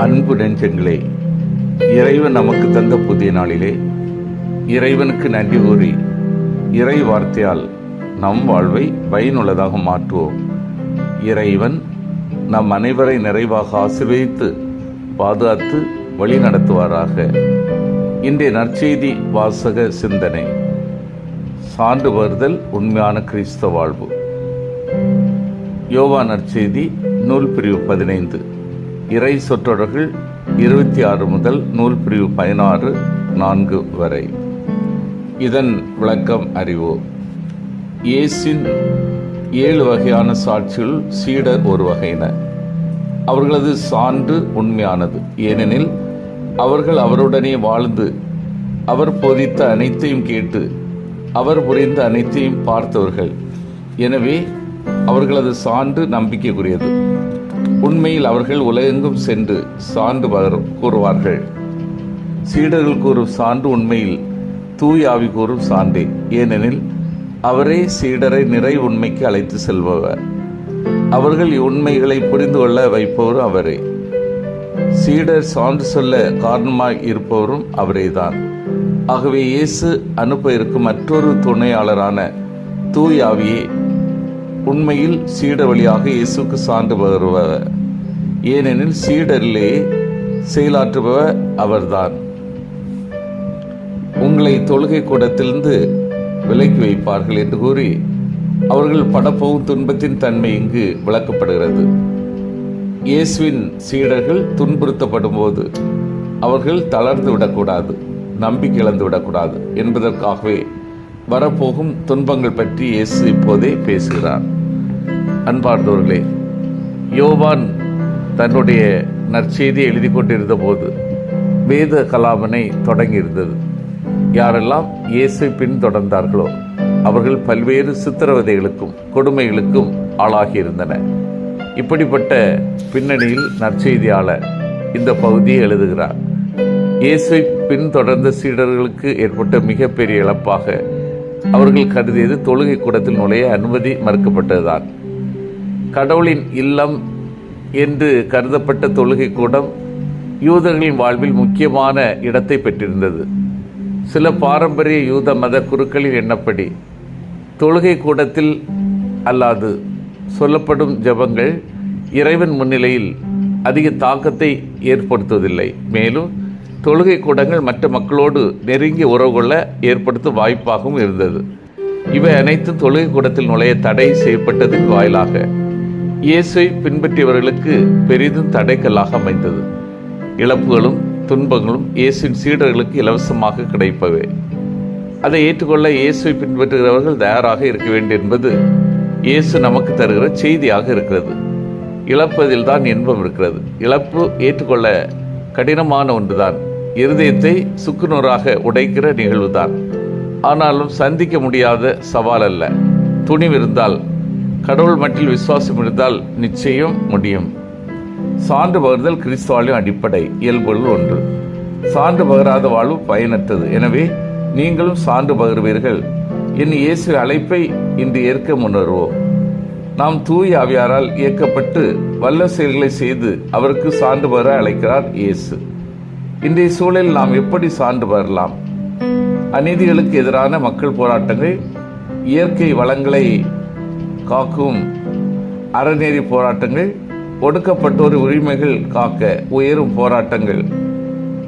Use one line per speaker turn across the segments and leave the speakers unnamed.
அன்பு நெஞ்சங்களே இறைவன் நமக்கு தந்த புதிய நாளிலே இறைவனுக்கு நன்றி கூறி இறை வார்த்தையால் நம் வாழ்வை பயனுள்ளதாக மாற்றுவோம். இறைவன் நம் அனைவரை நிறைவாக ஆசிர்வதித்து பாதுகாத்து வழி நடத்துவாராக. இன்றைய நற்செய்தி வாசக சிந்தனை சான்று வருதல் உண்மையான கிறிஸ்தவ வாழ்வு. யோவா நற்செய்தி நூல் பிரிவு பதினைந்து. இறை சொற்றொடர்கள் இருபத்தி ஆறு முதல் நூல் பிரிவு பதினாறு நான்கு வரை. இதன் விளக்கம் அறிவோம் இயேசின் ஏழு வகையான சாட்சிகள் சீடர் ஒரு வகையினர் அவர்களது சான்று உண்மையானது. ஏனெனில் அவர்கள் அவருடனே வாழ்ந்து அவர் போதித்த அனைத்தையும் கேட்டு அவர் புரிந்த அனைத்தையும் பார்த்தவர்கள். எனவே அவர்களது சான்று நம்பிக்கைக்குரியது. உண்மையில் அவர்கள் உலகெங்கும் சென்று சான்று பகர்- கூறுவார்கள். சீடர்கள் கூறும் சான்று உண்மையில் தூய் ஆவி கூறும் சான்றே. ஏனெனில் அவரே சீடரை நிறை உண்மைக்கு அழைத்து செல்பவர். அவர்கள் இவ்வுண்மைகளை புரிந்து கொள்ள வைப்பவரும் அவரே. சீடர் சான்று சொல்ல காரணமாக இருப்பவரும் அவரேதான் ஆகவே இயேசு அனுப்ப இருக்கும் மற்றொரு துணையாளரான தூய் உண்மையில் சீடர் வழியாக இயேசுக்கு சான்று வருபவர். ஏனெனில் சீடரிலே செயலாற்றுபவர் அவர்தான். உங்களை தொழுகை கூடத்திலிருந்து விலக்கி வைப்பார்கள் என்று கூறி அவர்கள் படப்போகும் துன்பத்தின் தன்மை இங்கு விளக்கப்படுகிறது. இயேசுவின் சீடர்கள் துன்புறுத்தப்படும் போது அவர்கள் தளர்ந்து விடக்கூடாது நம்பிக்கை இழந்து விடக்கூடாது என்பதற்காகவே வரப்போகும் துன்பங்கள் பற்றி இயேசு இப்போதே பேசுகிறார். அன்பார்ந்தவர்களே யோவான் தன்னுடைய நற்செய்தியை எழுதி கொண்டிருந்த போது வேத கலாமனை தொடங்கியிருந்தது. யாரெல்லாம் இயேசை பின்தொடர்ந்தார்களோ அவர்கள் பல்வேறு சித்திரவதைகளுக்கும் கொடுமைகளுக்கும் ஆளாகியிருந்தன. இப்படிப்பட்ட பின்னணியில் நற்செய்தியாளர் இந்த பகுதியை எழுதுகிறார். இயேசுவை பின்தொடர்ந்த சீடர்களுக்கு ஏற்பட்ட மிகப்பெரிய இழப்பாக அவர்கள் கருதியது தொழுகை கூடத்தில் நுழைய அனுமதி மறுக்கப்பட்டதுதான். கடவுளின் இல்லம் என்று கருதப்பட்ட தொழுகை கூடம் யூதர்களின் வாழ்வில் முக்கியமான இடத்தை பெற்றிருந்தது. சில பாரம்பரிய யூத மத குருக்களின் எண்ணப்படி தொழுகை கூடத்தில் அல்லாது சொல்லப்படும் ஜெபங்கள் இறைவன் முன்னிலையில் அதிக தாக்கத்தை ஏற்படுத்துவதில்லை. மேலும் தொழுகை கூடங்கள் மற்ற மக்களோடு நெருங்கிய உறவு கொள்ள ஏற்படுத்தும் வாய்ப்பாகவும் இருந்தது. இவை அனைத்தும் தொழுகை கூடத்தில் நுழைய தடை செய்யப்பட்டதின் வாயிலாக இயேசுவை பின்பற்றியவர்களுக்கு பெரிதும் தடைக்கல்லாக அமைந்தது. இழப்புகளும் துன்பங்களும் இயேசுவின் சீடர்களுக்கு இலவசமாக கிடைப்பவை. அதை ஏற்றுக்கொள்ள இயேசுவை பின்பற்றுகிறவர்கள் தயாராக இருக்க வேண்டும் என்பது இயேசு நமக்கு தருகிற செய்தியாக இருக்கிறது. இழப்பதில் தான் இன்பம் இருக்கிறது. இழப்பு ஏற்றுக்கொள்ள கடினமான ஒன்றுதான். இருதயத்தை சுக்குநூறாக உடைக்கிற நிகழ்வுதான். ஆனாலும் சந்திக்க முடியாத சவால் அல்ல. துணிவு இருந்தால் கடவுள் மட்டில் விசுவாசம் இருந்தால் நிச்சயம் முடியும். சான்று பகர்தல் கிறிஸ்துவாலின் அடிப்படை இயல்புகள் ஒன்று. சான்று பகராத வாழ்வு பயனற்றது. எனவே நீங்களும் சான்று பகர்வீர்கள். என் இயேசு அழைப்பை இன்று ஏற்க முன்னருவோம் நாம் தூய ஆவியாரால் இயக்கப்பட்டு வல்ல செயல்களை செய்து அவருக்கு சான்று பகர அழைக்கிறார் இயேசு. இன்றைய சூழலில் நாம் எப்படி சான்று வரலாம்? அநீதிகளுக்கு எதிரான மக்கள் போராட்டங்கள் இயற்கை வளங்களை காக்கும் அறநெறி போராட்டங்கள் ஒடுக்கப்பட்டோர் உரிமைகள் காக்க உயரும் போராட்டங்கள்.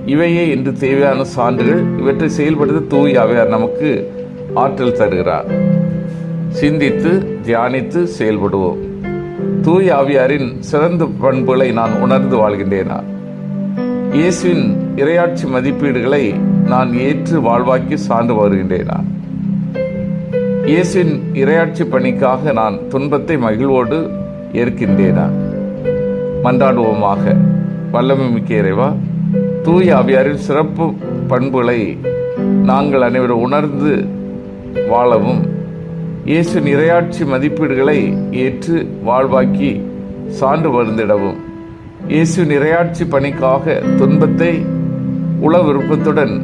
இவையே இன்று தேவையான சான்றுகள். இவற்றை செயல்படுத்த தூய் அவையார் நமக்கு ஆற்றல் தருகிறார். சிந்தித்து தியானித்து செயல்படுவோம். தூய் ஆவியாரின் சிறந்த பண்புகளை நான் உணர்ந்து வாழ்கின்றேனா? இயேசுவின் இரையாட்சி மதிப்பீடுகளை நான் ஏற்று வாழ்வாக்கி சார்ந்து வருகின்றேனா? இயேசுவின் இரையாட்சி பணிக்காக நான் துன்பத்தை மகிழ்வோடு ஏற்கின்றேனா? மன்றாடுவோமாக வல்லமை மிக்க இறைவா தூய அவியாரின் சிறப்பு பண்புகளை நாங்கள் அனைவரும் உணர்ந்து வாழவும் இயேசுவின் இரையாட்சி மதிப்பீடுகளை ஏற்று வாழ்வாக்கி சான்று வருந்திடவும். இயேசுவின் இரையாட்சி பணிக்காக துன்பத்தை உள விருப்பத்துடன்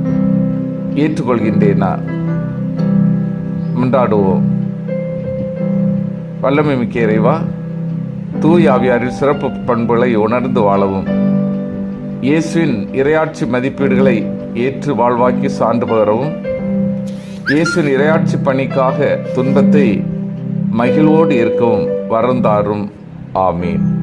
ஏற்றுக்கொள்கின்றேனா மன்றாடுவோம். வல்லமை மிக்க இறைவா தூய் ஆவியாரின் சிறப்பு பண்புகளை உணர்ந்து வாழவும். இயேசுவின் இரையாட்சி மதிப்பீடுகளை ஏற்று வாழ்வாக்கி சான்று பகரவும். இயேசுவின் இரையாட்சி பணிக்காக துன்பத்தை மகிழ்வோடு இருக்கவும் வரந்தாரும். ஆமீன்.